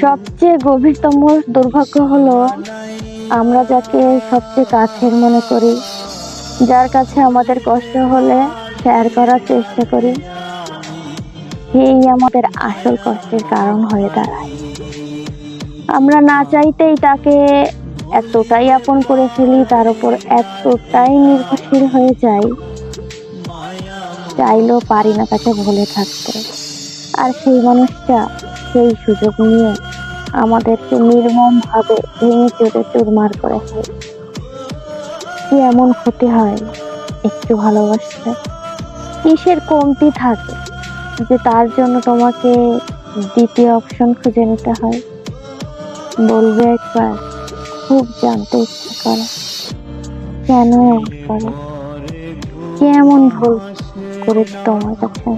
সবচেয়ে গভীরতম দুর্ভাগ্য হলো আমরা যাকে সবচেয়ে কাছের মনে করি, যার কাছে আমাদের কষ্ট হলে শেয়ার করার চেষ্টা করি। এই আমাদের আসল কষ্টের কারণ হয়ে দাঁড়ায়। আমরা না চাইতেই তাকে এতটাই আপন করে ফেলি, তার উপর এতটাই নির্ভরশীল হয়ে যাই, চাইলেও পারি না তাকে ভুলে থাকতে। আর সেই মানুষটা সেই সুযোগ নিয়ে আমাদেরকে নির্মম ভাবে ভেঙে চুরে চুরমার করে কি এমন ক্ষতি হয়? একটু ভালোবাসতে। কিসের কমতি থাকে যে তার জন্য তোমাকে দ্বিতীয় অপশন খুঁজে নিতে হয়? বলবে একবার, খুব জানতে ইচ্ছে করে। কেন এমন করে কেমন ভুল করেছি তোমার কাছে